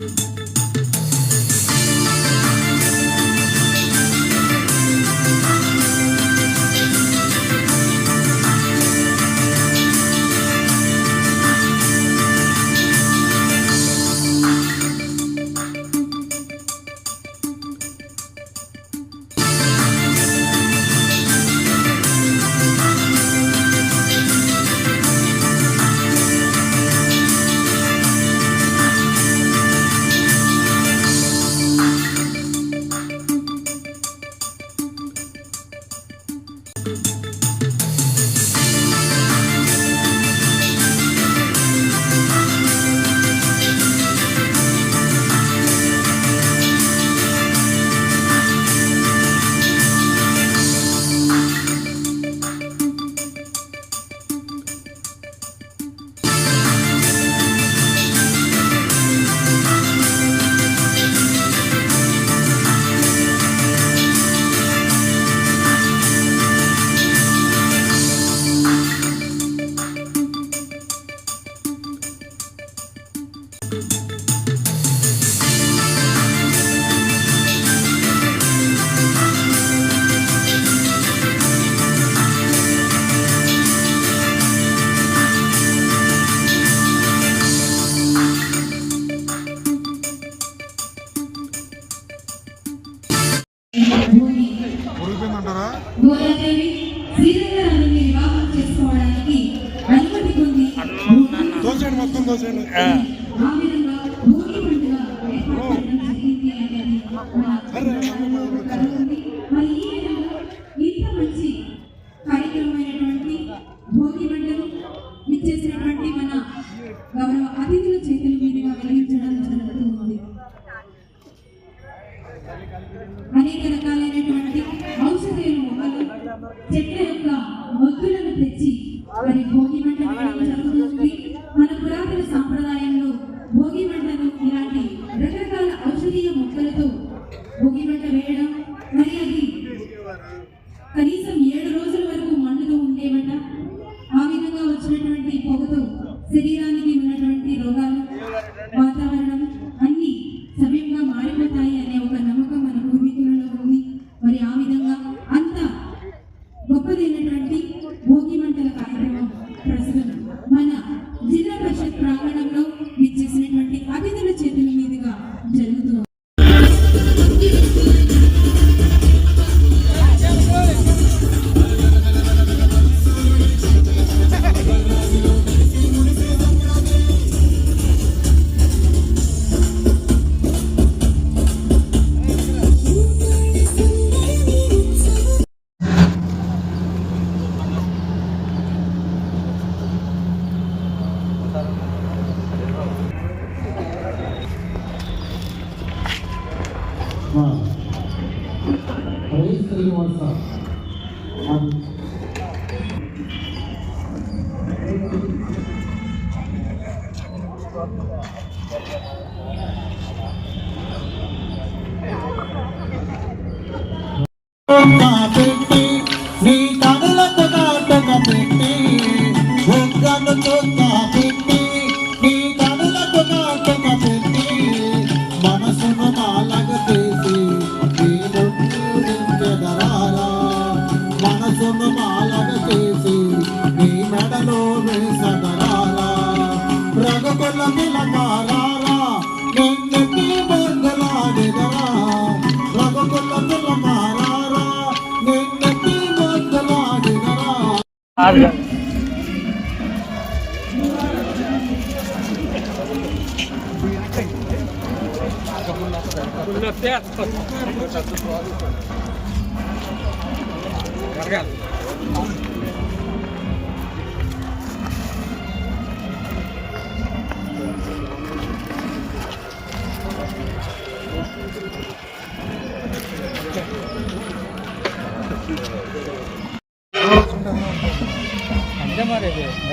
Música ఈ విధంగా ఇంత మంచి కార్యక్రమమైనటువంటి భోగి మండలం ఇచ్చేసినటువంటి మన గౌరవ అతిథుల పెట్టి నీ కనులకు పెట్టి చొక్క పెట్టి నీ కనులకు కాటుక పెట్టి మనసును మాలగ చేసి నీ మనసును మాలగ చేసి నీ మెడలో రఘుకుల పిలమారారా నిన్నటి అంతే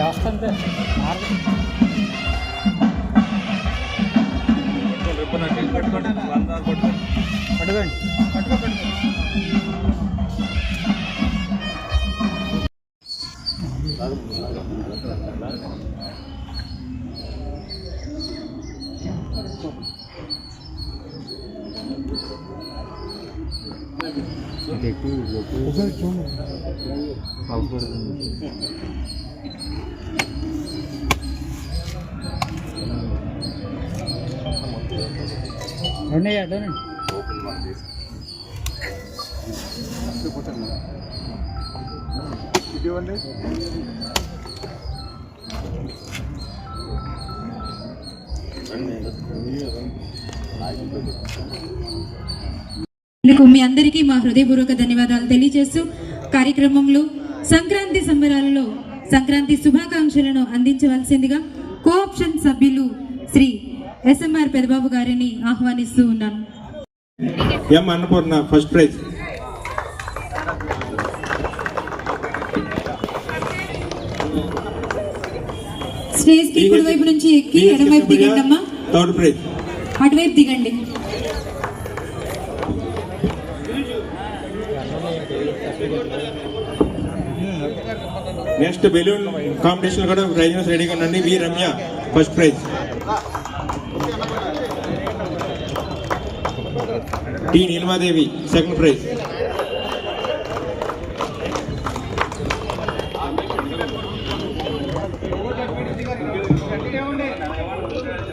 రాస్తుంటే పట్టుకోండి Detective, lo que... Es el chulo. Pausa. మీ అందరికీ మా హృదయపూర్వక ధన్యవాదాలు తెలియజేస్తూ కార్యక్రమంలో సంక్రాంతి సంబరాలలో సంక్రాంతి శుభాకాంక్షలను అందించవలసిందిగా కోఆప్షన్ సభ్యులు శ్రీ ఎస్ఎంఆర్ పెదబాబు గారిని ఆహ్వానిస్తూ ఉన్నాను. ఎం అన్నపూర్ణ ఫస్ట్ ప్రైజ్ స్టేజ్కి కుడివైపు నుంచి ఎక్కి ఎడమవైపు దిగండి అమ్మా థర్డ్ ప్రైజ్ అటువైపు దిగండి. నెక్స్ట్ బెలూన్ కాంపిటీషన్ కూడా ప్రైజెస్ రెడీగా ఉండండి. V Ramya first prize T Neelamadevi second prize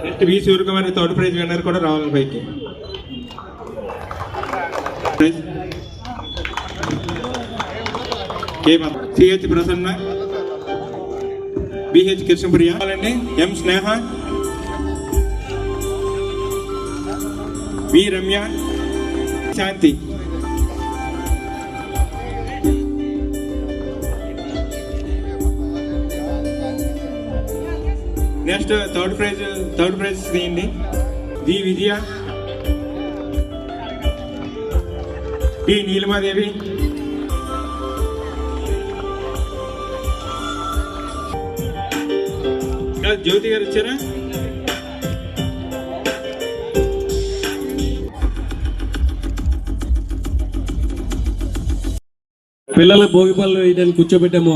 next V Suryakumari third prize winner కూడా రావాలి పైకి. Prize K CH Prasanna BH Krishnapriya M Sneha. V Ramya. Shanti. Next third prize third prize తీయండి. V విజయ. T Neelamadevi. జ్యోతి గారు వచ్చారా? పిల్లలు భోగి పళ్ళు వేయడానికి కూర్చోబెట్టామో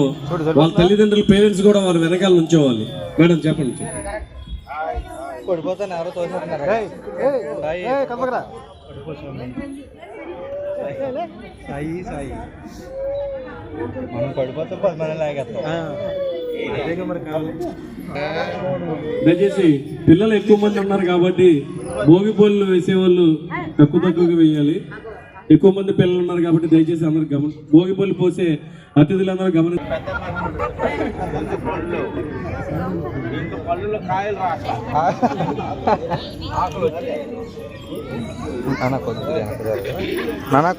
వాళ్ళ తల్లిదండ్రుల పేరెంట్స్ కూడా వారి వెనకాల ఉంచోవాలి మేడం చెప్పండి. పడిపోతాను ఎవరో తోసేస్తున్నారు. సాయి. సాయి మనం పడిపోతే పది మంది లాగేస్తాం. దయచేసి పిల్లలు ఎక్కువ మంది ఉన్నారు కాబట్టి భోగి పోలు వేసేవాళ్ళు తక్కువ తక్కువగా వేయాలి. ఎక్కువ మంది పిల్లలు ఉన్నారు కాబట్టి దయచేసి అందరు గమని భోగి పళ్ళు పోసే అతిథులందరూ గమని నాన్న కొంచెం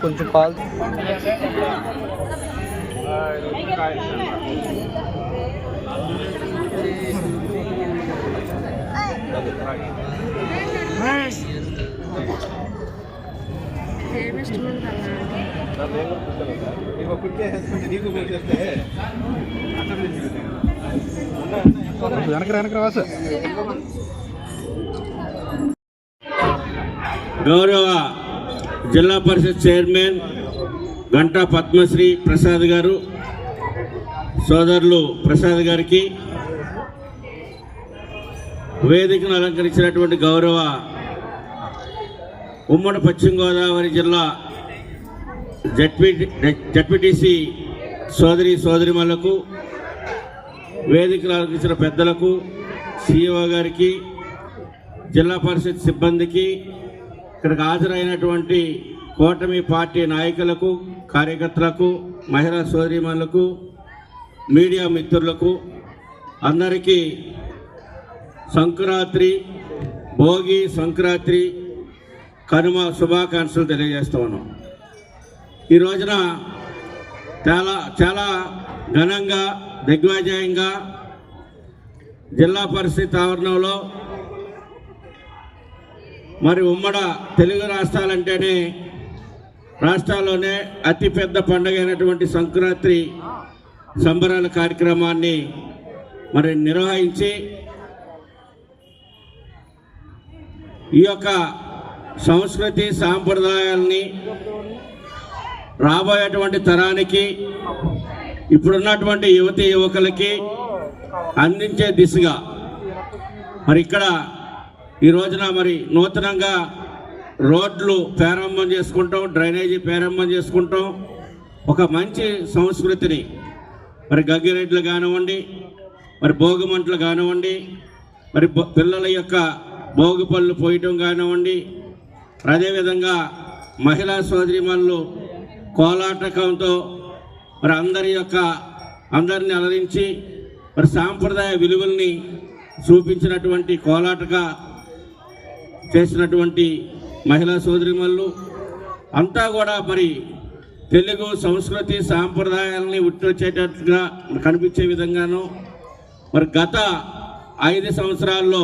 కొంచెం పాలు వెనక వెనక రాసు గౌరవ జిల్లా పరిషత్ చైర్మన్ గంటా పద్మశ్రీ ప్రసాద్ గారు సోదరులు ప్రసాద్ గారికి వేదికను అలంకరించినటువంటి గౌరవ ఉమ్మడి పశ్చిమ గోదావరి జిల్లా జడ్పీ జడ్పీటీసీ సోదరి సోదరిమణులకు వేదికను అలంకరించిన పెద్దలకు సిఇఓ గారికి జిల్లా పరిషత్ సిబ్బందికి ఇక్కడికి హాజరైనటువంటి కూటమి పార్టీ నాయకులకు కార్యకర్తలకు మహిళా సోదరిమణులకు మీడియా మిత్రులకు అందరికీ సంక్రాంతి భోగి సంక్రాంతి కనుమ శుభాకాంక్షలు తెలియజేస్తూ ఉన్నాం. ఈ రోజున చాలా చాలా ఘనంగా దిగ్విజయంగా జిల్లా పరిషత్ ఆవరణంలో మరి ఉమ్మడ తెలుగు రాష్ట్రాలంటేనే రాష్ట్రాల్లోనే అతిపెద్ద పండుగ అయినటువంటి సంక్రాంతి సంబరాల కార్యక్రమాన్ని మరి నిర్వహించి ఈ యొక్క సంస్కృతి సాంప్రదాయాల్ని రాబోయేటువంటి తరానికి ఇప్పుడున్నటువంటి యువతి యువకులకి అందించే దిశగా. మరి ఇక్కడ ఈ రోజున మరి నూతనంగా రోడ్లు ప్రారంభం చేసుకుంటాం డ్రైనేజీ ప్రారంభం చేసుకుంటాం. ఒక మంచి సంస్కృతిని మరి గగ్గిరెడ్లు కానివ్వండి మరి భోగిమంటలు కానివ్వండి మరి పిల్లల యొక్క భోగి పళ్ళు పోయటం కానివ్వండి అదేవిధంగా మహిళా సోదరిమణులు కోలాటకంతో మరి అందరి యొక్క అందరిని అలరించి మరి సాంప్రదాయ విలువల్ని చూపించినటువంటి కోలాటక చేసినటువంటి మహిళా సోదరిమల్లు అంతా కూడా మరి తెలుగు సంస్కృతి సాంప్రదాయాలని ఉట్టొచ్చేటట్టుగా కనిపించే విధంగాను మరి గత ఐదు సంవత్సరాల్లో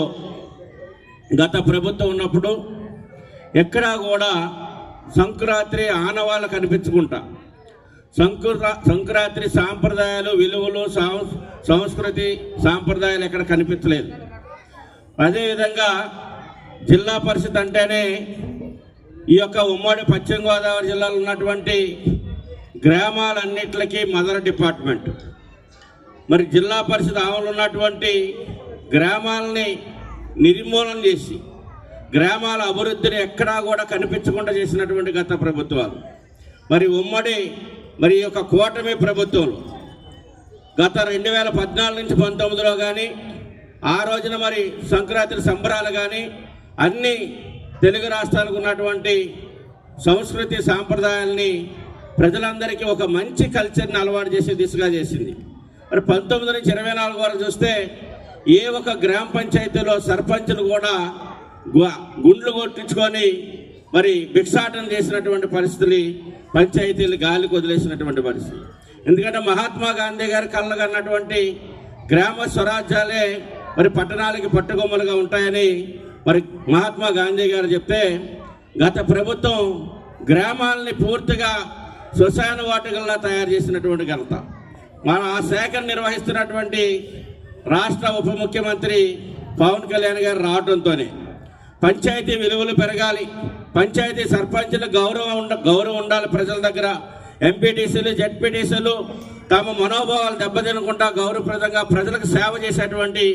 గత ప్రభుత్వం ఉన్నప్పుడు ఎక్కడా కూడా సంక్రాంతి ఆనవాళ్ళు కనిపించుకుంటా సంక్రా సంక్రాంతి సాంప్రదాయాలు విలువలు సంస్కృతి సాంప్రదాయాలు ఎక్కడ కనిపించలేదు. అదేవిధంగా జిల్లా పరిషత్ అంటేనే ఈ యొక్క ఉమ్మడి పశ్చిమ గోదావరి జిల్లాలో ఉన్నటువంటి గ్రామాలన్నిటికీ మదర్ డిపార్ట్మెంట్. మరి జిల్లా పరిషత్ ఆమెలు ఉన్నటువంటి గ్రామాలని నిర్మూలన చేసి గ్రామాల అభివృద్ధిని ఎక్కడా కూడా కనిపించకుండా చేసినటువంటి గత ప్రభుత్వాలు. మరి ఉమ్మడి మరి ఈ యొక్క కూటమి ప్రభుత్వంలో గత రెండు వేల పద్నాలుగు నుంచి పంతొమ్మిదిలో కానీ ఆ రోజున మరి సంక్రాంతి సంబరాలు కానీ అన్ని తెలుగు రాష్ట్రాలకు ఉన్నటువంటి సంస్కృతి సాంప్రదాయాల్ని ప్రజలందరికీ ఒక మంచి కల్చర్ని అలవాటు చేసే దిశగా చేసింది. మరి పంతొమ్మిది నుంచి ఇరవై నాలుగు వరకు చూస్తే ఏ ఒక గ్రామ పంచాయతీలో సర్పంచులు కూడా గు- గుండ్లు కొట్టించుకొని మరి భిక్షాటన చేసినటువంటి పరిస్థితులు పంచాయతీలు గాలికి వదిలేసినటువంటి పరిస్థితి. ఎందుకంటే మహాత్మా గాంధీ గారి కళ్ళగన్నటువంటి గ్రామ స్వరాజ్యాలే మరి పట్టణాలకి పట్టుకొమ్మలుగా ఉంటాయని మరి మహాత్మా గాంధీ గారు చెప్తే గత ప్రభుత్వం గ్రామాలని పూర్తిగా శ్మశాన వాటికల్లా తయారు చేసినటువంటి ఘనత. మన ఆ శాఖను నిర్వహిస్తున్నటువంటి రాష్ట్ర ఉప ముఖ్యమంత్రి పవన్ కళ్యాణ్ గారు రావడంతోనే పంచాయతీ విలువలు పెరగాలి. పంచాయతీ సర్పంచుల గౌరవం ఉండ గౌరవం ఉండాలి ప్రజల దగ్గర. ఎంపీటీసీలు జడ్పీటీసీలు తమ మనోభావాలు దెబ్బతినకుండా గౌరవప్రదంగా ప్రజలకు సేవ చేసేటువంటి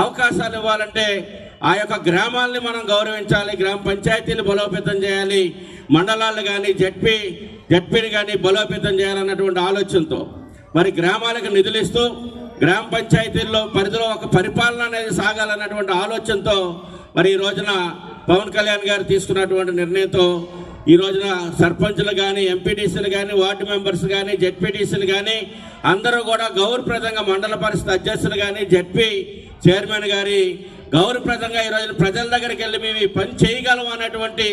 అవకాశాలు ఇవ్వాలంటే ఆ యొక్క గ్రామాల్ని మనం గౌరవించాలి. గ్రామ పంచాయతీలు బలోపేతం చేయాలి. మండలాలు కానీ జడ్పీ జడ్పీని కానీ బలోపేతం చేయాలన్నటువంటి ఆలోచనతో. మరి గ్రామాలకు నిధులు ఇస్తూ గ్రామ పంచాయతీల్లో పరిధిలో ఒక పరిపాలన అనేది సాగాలన్నటువంటి ఆలోచనతో మరి ఈ రోజున పవన్ కళ్యాణ్ గారు తీసుకున్నటువంటి నిర్ణయంతో ఈ రోజున సర్పంచులు కానీ ఎంపీటీసీలు కానీ వార్డు మెంబర్స్ కానీ జెడ్పీటీసీలు కానీ అందరూ కూడా గౌరవప్రదంగా మండల పరిషత్ అధ్యక్షులు కానీ జెడ్పీ చైర్మన్ గారి గౌరవప్రదంగా ఈ రోజున ప్రజల దగ్గరికి వెళ్ళి మేము ఈ పని చేయగలం అనేటువంటి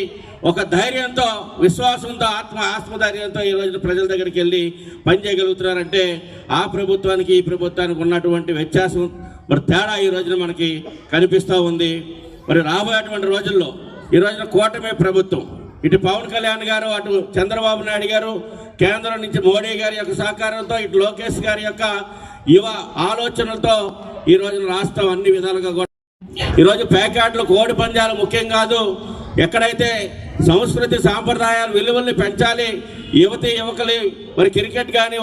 ఒక ధైర్యంతో విశ్వాసంతో ఆత్మ ఆత్మధైర్యంతో ఈ రోజున ప్రజల దగ్గరికి వెళ్ళి పని చేయగలుగుతున్నారంటే ఆ ప్రభుత్వానికి ఈ ప్రభుత్వానికి ఉన్నటువంటి వ్యత్యాసం మరి తేడా ఈ రోజున మనకి కనిపిస్తూ ఉంది. మరి రాబోయేటువంటి రోజుల్లో ఈ రోజున కూటమి ప్రభుత్వం ఇటు పవన్ కళ్యాణ్ గారు అటు చంద్రబాబు నాయుడు గారు కేంద్రం నుంచి మోడీ గారి యొక్క సహకారంతో ఇటు లోకేష్ గారి యొక్క యువ ఆలోచనలతో ఈ రోజున రాష్ట్రం అన్ని విధాలుగా కూడా ఈరోజు ప్యాకెట్లు కోడి పందాలు ముఖ్యం కాదు. ఎక్కడైతే సంస్కృతి సాంప్రదాయాలు విలువల్ని పెంచాలి. యువతి యువకులు మరి క్రికెట్ కానీ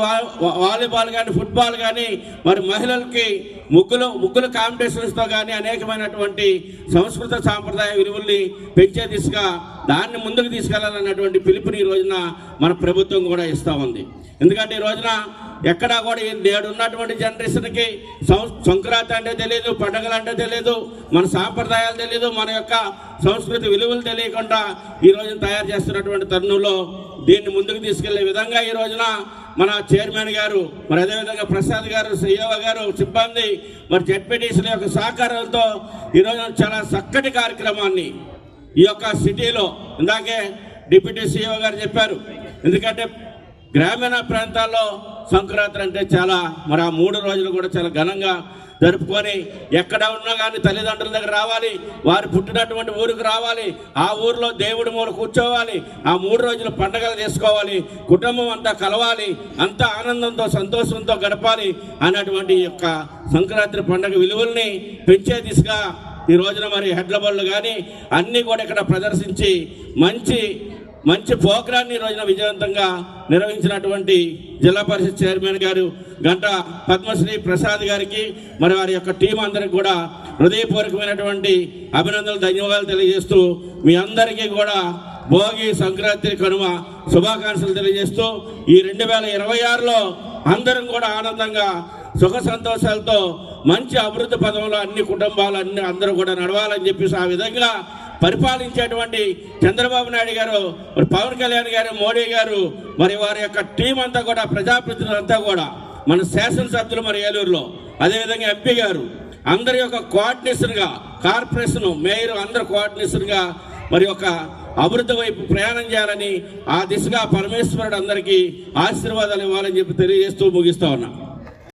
వాలీబాల్ కానీ ఫుట్బాల్ కానీ మరి మహిళలకి ముగ్గులు ముగ్గుల కాంపిటీషన్స్తో కానీ అనేకమైనటువంటి సంస్కృత సాంప్రదాయ విలువల్ని పెంచే దిశగా దాన్ని ముందుకు తీసుకెళ్ళాలన్నటువంటి పిలుపుని ఈ రోజున మన ప్రభుత్వం కూడా ఇస్తూ ఉంది. ఎందుకంటే ఈ రోజున ఎక్కడా కూడా నేడు ఉన్నటువంటి జనరేషన్కి సం- సంక్రాంతి అంటే తెలియదు పండుగలు అంటే తెలియదు మన సాంప్రదాయాలు తెలియదు మన యొక్క సంస్కృతి విలువలు తెలియకుండా ఈ రోజున తయారు చేస్తున్నటువంటి తరుణంలో దీన్ని ముందుకు తీసుకెళ్ళే విధంగా ఈ రోజున మన చైర్మన్ గారు మరి అదేవిధంగా ప్రసాద్ గారు సీఓ గారు సిబ్బంది మరి జడ్పీటీసీల యొక్క సహకారంతో ఈ రోజున చాలా చక్కటి కార్యక్రమాన్ని ఈ యొక్క సిటీలో ఇందాకే డిప్యూటీ సీఓ గారు చెప్పారు. ఎందుకంటే గ్రామీణ ప్రాంతాల్లో సంక్రాంతి అంటే చాలా మరి ఆ మూడు రోజులు కూడా చాలా ఘనంగా జరుపుకొని ఎక్కడ ఉన్నా కానీ తల్లిదండ్రుల దగ్గర రావాలి. వారు పుట్టినటువంటి ఊరికి రావాలి. ఆ ఊరిలో దేవుడి మూల కూర్చోవాలి. ఆ మూడు రోజులు పండగలు చేసుకోవాలి. కుటుంబం అంతా కలవాలి. అంతా ఆనందంతో సంతోషంతో గడపాలి అన్నటువంటి యొక్క సంక్రాంతి పండగ విలువల్ని పెంచే దిశగా ఈ రోజున మరి హెడ్ల బళ్ళు కానీ అన్నీ కూడా ఇక్కడ ప్రదర్శించి మంచి మంచి ప్రోగ్రాన్ని రోజున విజయవంతంగా నిర్వహించినటువంటి జిల్లా పరిషత్ చైర్మన్ గారు గంట పద్మశ్రీ ప్రసాద్ గారికి మరి వారి యొక్క టీం అందరికి కూడా హృదయపూర్వకమైనటువంటి అభినందనలు ధన్యవాదాలు తెలియజేస్తూ మీ అందరికీ కూడా భోగి సంక్రాంతి కనుమ శుభాకాంక్షలు తెలియజేస్తూ ఈ రెండు వేల ఇరవై ఆరులో అందరం కూడా ఆనందంగా సుఖ సంతోషాలతో మంచి అభివృద్ధి పదంలో అన్ని కుటుంబాలు అన్ని అందరూ కూడా నడవాలని చెప్పేసి ఆ విధంగా పరిపాలించేటువంటి చంద్రబాబు నాయుడు గారు మరి పవన్ కళ్యాణ్ గారు మోడీ గారు మరి వారి యొక్క టీం అంతా కూడా ప్రజాప్రతినిధులంతా కూడా మన శాసనసభ్యులు మరి ఏలూరులో అదేవిధంగా ఎంపీ గారు అందరి యొక్క కోఆర్డినేషన్గా కార్పొరేషన్ మేయర్ అందరు కోఆర్డినేషన్గా మరి ఒక అభివృద్ధి వైపు ప్రయాణం చేయాలని ఆ దిశగా పరమేశ్వరుడు అందరికీ ఆశీర్వాదాలు ఇవ్వాలని చెప్పి తెలియజేస్తూ ముగిస్తా ఉన్నా.